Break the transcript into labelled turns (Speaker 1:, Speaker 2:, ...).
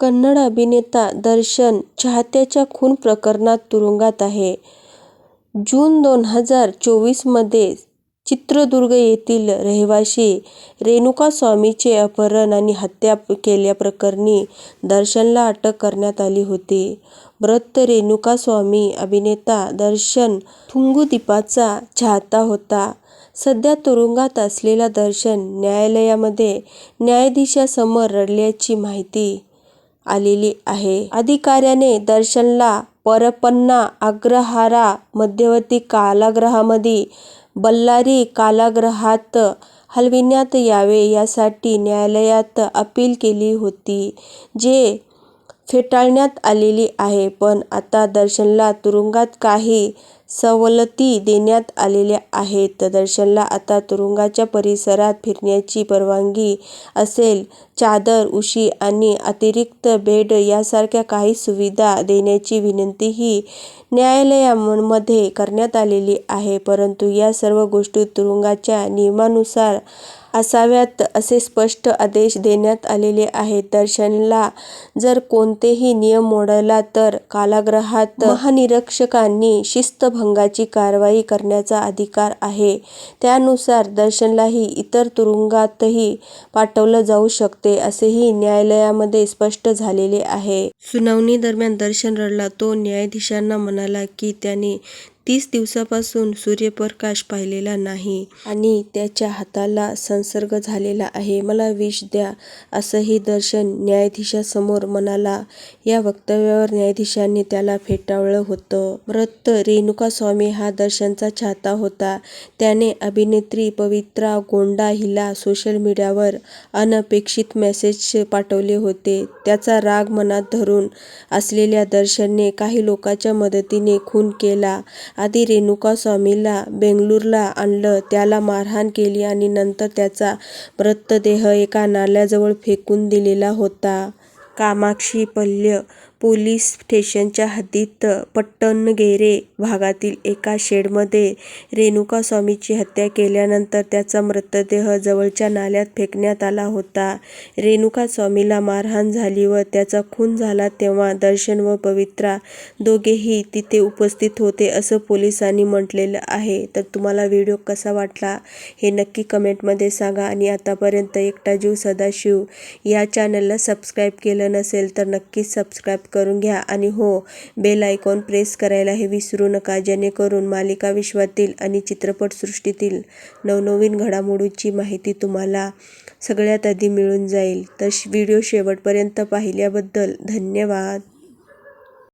Speaker 1: कन्नड अभिनेता दर्शन चाहत्याच्या खून प्रकरणात तुरुंगात आहे. जून दोन हजार चोवीसमध्ये चित्रदुर्ग येथील रहिवाशी रेणुका स्वामीचे अपहरण आणि हत्या केल्याप्रकरणी दर्शनला अटक करण्यात आली होती. मृत रेणुका स्वामी अभिनेता दर्शन थुंगुदीपचा चाहता होता. सध्या तुरुंगात असलेला दर्शन न्यायालयामध्ये न्यायाधीशासमोर रडल्याची माहिती आलेली आहे. अधिकाऱ्याने दर्शनला परपन्ना अग्रहारा मध्यवर्ती कारागृहामधून बल्लारी कारागृहात हलविण्यात यावे यासाठी न्यायालयात अपील केली होती, जे फेटाळण्यात आलेली आहे. पण आता दर्शनला तुरुंगात काही सवलती देण्यात आलेल्या आहेत. दर्शनला आता तुरुंगाच्या परिसरात फिरण्याची परवानगी असेल. चादर, उशी आणि अतिरिक्त बेड यासारख्या काही सुविधा देण्याची विनंतीही न्यायालयामध्ये करण्यात आलेली आहे. परंतु या सर्व गोष्टी तुरुंगाच्या नियमानुसार असाव्यात असे स्पष्ट आदेश देण्यात आलेले आहेत. दर्शनला जर कोणतेही नियम मोडला तर कारागृहात महानिरीक्षकांनी भंगाची कारवाई करण्याचा अधिकार आहे. त्यानुसार दर्शनलाही इतर तुरुंगातही पाठवलं जाऊ शकते, असेही न्यायालयामध्ये स्पष्ट झालेले आहे. सुनावणीदरम्यान दर्शन रडला. तो न्यायाधीशांना म्हणाला की त्याने तीस दिवसापासून सूर्यप्रकाश पाहिलेला नाही आणि त्याच्या हाताला संसर्ग झालेला आहे. मला विष द्या, असंही दर्शन न्यायाधीशासमोर म्हणाला. या वक्तव्यावर न्यायाधीशांनी त्याला फेटाळलं होतं. मृत रेणुका स्वामी हा दर्शनचा चाहता होता. त्याने अभिनेत्री पवित्रा गोंडा हिला सोशल मीडियावर अनपेक्षित मेसेज पाठवले होते. त्याचा राग मनात धरून असलेल्या दर्शनने काही लोकांच्या मदतीने खून केला. आधी रेणुका स्वामीला बेंगळुरूला आणलं, त्याला मारहाण केली आणि नंतर त्याचा मृतदेह एका नाल्याजवळ फेकून दिलेला होता. कामाक्षी पल्य पोलीस स्टेशनच्या हद्दीत पट्टणगेरे भागातील एका शेडमध्ये रेणुका स्वामीची हत्या केल्यानंतर त्याचा मृतदेह जवळच्या नाल्यात फेकण्यात आला होता. रेणुका स्वामीला मारहाण झाली व त्याचा खून झाला तेव्हा दर्शन व पवित्रा दोघेही तिथे उपस्थित होते, असं पोलिसांनी म्हटलेलं आहे. तर तुम्हाला व्हिडिओ कसा वाटला हे नक्की कमेंटमध्ये सांगा आणि आतापर्यंत एकटा जीव सदाशिव या चॅनलला सबस्क्राईब केलं नसेल तर नक्कीच सबस्क्राईब करून घ्या आणि हो, बेल आयकॉन प्रेस करायलाही विसरू नका, जेणेकरून मालिका विश्वातील आणि चित्रपटसृष्टीतील नवनवीन घडामोडीची माहिती तुम्हाला सगळ्यात आधी मिळून जाईल. तर व्हिडिओ शेवटपर्यंत पाहिल्याबद्दल धन्यवाद.